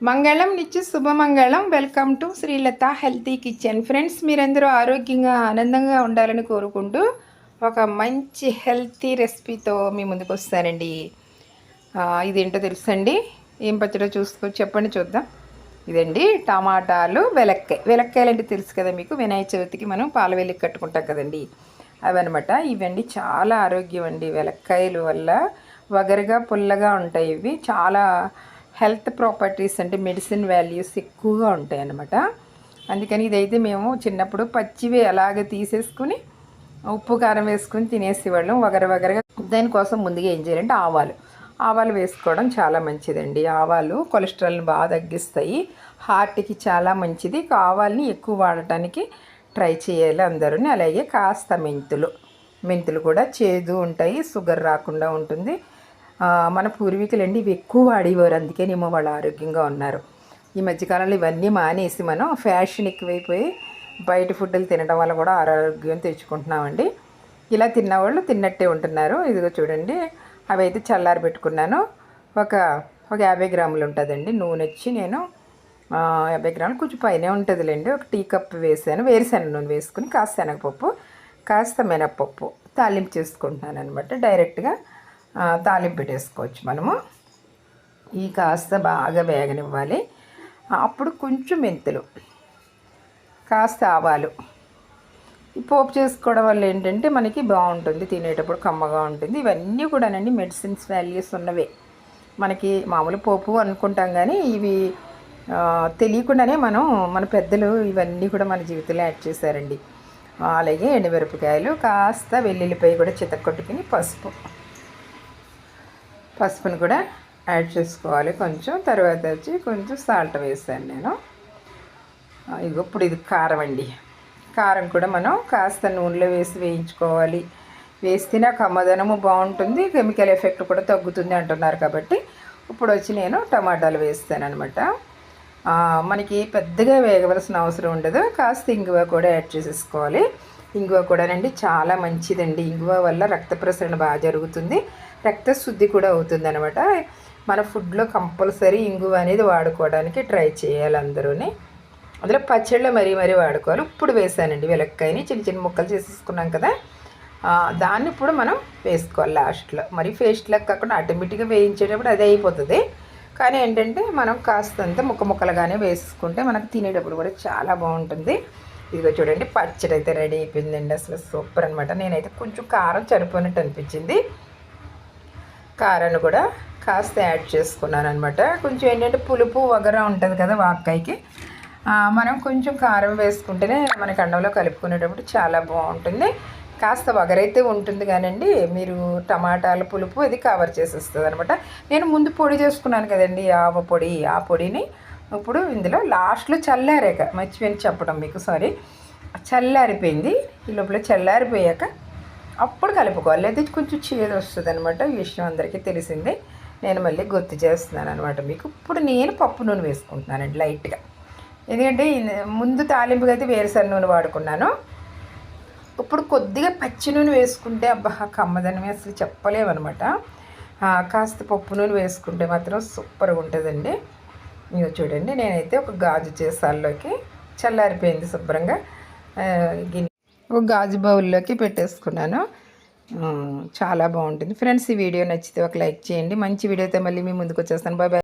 మంగళం నిత్య శుభమంగళం. Welcome to Srilatha healthy kitchen friends మీరందరూ ఆరోగ్యంగా ఆనందంగా ఉండాలని కోరుకుంటూ ఒక మంచి హెల్తీ రెసిపీతో మీ ముందుకు వస్తానండి. ఇదేంటో తెలుసండి? ఏం పచ్చడో చూసుకో చెప్పండి చూద్దాం. ఇదండి టమాటాలు వెలక్కాయ. వెలక్కాయలు అంటే తెలుసు కదా మీకు? వినాయక చవితికి మనం పాల వెలికి కట్టుకుంటాం కదండి. అవన్నమాట. ఇవండి చాలా ఆరోగ్యం అండి. వెలక్కాయలు వల్ల వగరుగా పుల్లగా ఉంటాయి ఇవి. చాలా హెల్త్ ప్రాపర్టీస్ అంటే మెడిసిన్ వాల్యూస్ ఎక్కువగా ఉంటాయన్నమాట. అందుకని ఇదైతే మేము చిన్నప్పుడు పచ్చివి అలాగే తీసేసుకుని ఉప్పు కారం వేసుకుని తినేసేవాళ్ళం. వగర వగరగా దానికోసం ముందుగా ఏం చేయాలంటే ఆవాలు. ఆవాలు వేసుకోవడం చాలా మంచిదండి. ఆవాలు కొలెస్ట్రాల్ని బాగా తగ్గిస్తాయి. హార్ట్కి చాలా మంచిది. ఆవాల్ని ఎక్కువ వాడటానికి ట్రై చేయాలి అందరూ అలాగే కాస్త మెంతులు. మెంతులు కూడా చేదు ఉంటాయి. షుగర్ రాకుండా ఉంటుంది. మన పూర్వీకులండి ఇవి ఎక్కువ వాడేవారు. అందుకేనేమో వాళ్ళు ఆరోగ్యంగా ఉన్నారు. ఈ మధ్యకాలంలో ఇవన్నీ మానేసి మనం ఫ్యాషన్ ఎక్కువైపోయి బయట ఫుడ్లు తినడం వల్ల కూడా ఆరోగ్యం తెచ్చుకుంటున్నామండి. ఇలా తిన్నవాళ్ళు తిన్నట్టే ఉంటున్నారు. ఇదిగో చూడండి అవి అయితే చల్లారి పెట్టుకున్నాను. ఒక ఒక యాభై గ్రాములు ఉంటుందండి. నూనె వచ్చి నేను యాభై గ్రాములు కొంచెం పైనే ఉంటుందిలేండి. ఒక టీ కప్ వేసాను. వేరుశెనగ నూనె వేసుకుని కాస్త శనగపప్పు కాస్త మినప్పప్పు తాలింపు చేసుకుంటున్నాను అనమాట డైరెక్ట్గా తాలింపు పెట్టేసుకోవచ్చు మనము. ఈ కాస్త బాగా వేగనివ్వాలి. అప్పుడు కొంచెం మెంతులు కాస్త ఆవాలు. ఈ పోపు చేసుకోవడం వల్ల ఏంటంటే మనకి బాగుంటుంది తినేటప్పుడు కమ్మగా ఉంటుంది. ఇవన్నీ కూడానండి మెడిసిన్స్ వాల్యూస్ ఉన్నవే. మనకి మామూలు పోపు అనుకుంటాం కానీ ఇవి తెలియకుండానే మనం మన పెద్దలు ఇవన్నీ కూడా మన జీవితంలో యాడ్ చేశారండి. అలాగే ఎండుమిరపకాయలు కాస్త వెల్లుల్లిపాయ కూడా చితక్కొట్టుకుని పసుపు. పసుపుని కూడా యాడ్ చేసుకోవాలి కొంచెం. తర్వాత వచ్చి కొంచెం సాల్ట్ వేసాను నేను. ఇగో ఇదిగో ఇప్పుడు ఇది కారం అండి. కారం కూడా మనం కాస్త నూనెలో వేసి వేయించుకోవాలి. వేస్తేనే కమ్మదనము బాగుంటుంది కెమికల్ ఎఫెక్ట్ కూడా తగ్గుతుంది అంటున్నారు కాబట్టి ఇప్పుడు వచ్చి నేను టమాటాలు వేస్తాను అనమాట మనకి పెద్దగా వేగవలసిన అవసరం ఉండదు కాస్త ఇంగువ కూడా యాడ్ చేసేసుకోవాలి. ఇంగువ కూడానండి చాలా మంచిదండి. ఇంగువ వల్ల రక్త ప్రసరణ బాగా జరుగుతుంది. రక్త శుద్ధి కూడా అవుతుంది అనమాట మన ఫుడ్లో కంపల్సరీ ఇంగువ అనేది వాడుకోవడానికి ట్రై చేయాలి అందరూని. అందులో పచ్చళ్ళు మరీ మరీ వాడుకోవాలి. ఇప్పుడు వేసానండి వెలక్కాయని. చిన్న చిన్న ముక్కలు చేసేసుకున్నాం కదా. దాన్ని ఇప్పుడు మనం వేసుకోవాలి లాస్ట్లో. మరి పేస్ట్లో కాకుండా ఆటోమేటిక్గా వేయించేటప్పుడు అదే అయిపోతుంది. కానీ ఏంటంటే మనం కాస్తంత ముక్క ముక్కలుగానే వేసుకుంటే మనకు తినేటప్పుడు కూడా చాలా బాగుంటుంది. ఇదిగో చూడండి పచ్చడి అయితే రెడీ అయిపోయిందండి. అసలు సూపర్ అనమాట నేనైతే కొంచెం కారం సరిపోయినట్టు అనిపించింది. కారాన్ని కూడా కాస్త యాడ్ చేసుకున్నాను అనమాట కొంచెం ఏంటంటే పులుపు వగర ఉంటుంది కదా వాక్కాయకి. మనం కొంచెం కారం వేసుకుంటేనే మనకి అన్నంలో కలుపుకునేటప్పుడు చాలా బాగుంటుంది. కాస్త వగరైతే ఉంటుంది కానండి మీరు టమాటాల పులుపు ఇది కవర్ చేసేస్తుంది అనమాట నేను ముందు పొడి చేసుకున్నాను కదండి ఆవ పొడి. ఆ పొడిని ఇప్పుడు ఇందులో లాస్ట్లో చల్లారాక మర్చిపోయింది చెప్పడం మీకు సారీ చల్లారిపోయింది. ఈ లోపల చల్లారిపోయాక అప్పుడు కలుపుకోవాలి. లేదా కొంచెం చేదు వస్తుంది అనమాట ఈ విషయం అందరికీ తెలిసిందే. నేను మళ్ళీ గుర్తు చేస్తున్నాను అనమాట మీకు. ఇప్పుడు నేను పప్పు నూనె వేసుకుంటున్నానండి లైట్గా. ఎందుకంటే ముందు తాలింపుగా అయితే వేరుసరి నూనె వాడుకున్నాను. ఇప్పుడు కొద్దిగా పచ్చి నూనె వేసుకుంటే అబ్బా కమ్మదనమే అసలు చెప్పలేమన్నమాట. కాస్త పప్పు నూనె వేసుకుంటే మాత్రం సూపర్గా ఉంటుందండి. ఇక చూడండి నేనైతే ఒక గాజు చేసాల్లోకి చల్లారిపోయింది శుభ్రంగా. గిన్నె ఒక గాజు బౌల్లోకి పెట్టేసుకున్నాను. చాలా బాగుంటుంది. ఫ్రెండ్స్ ఈ వీడియో నచ్చితే ఒక లైక్ చేయండి. మంచి వీడియోతో మళ్ళీ మీ ముందుకు వచ్చేస్తాను. Bye bye.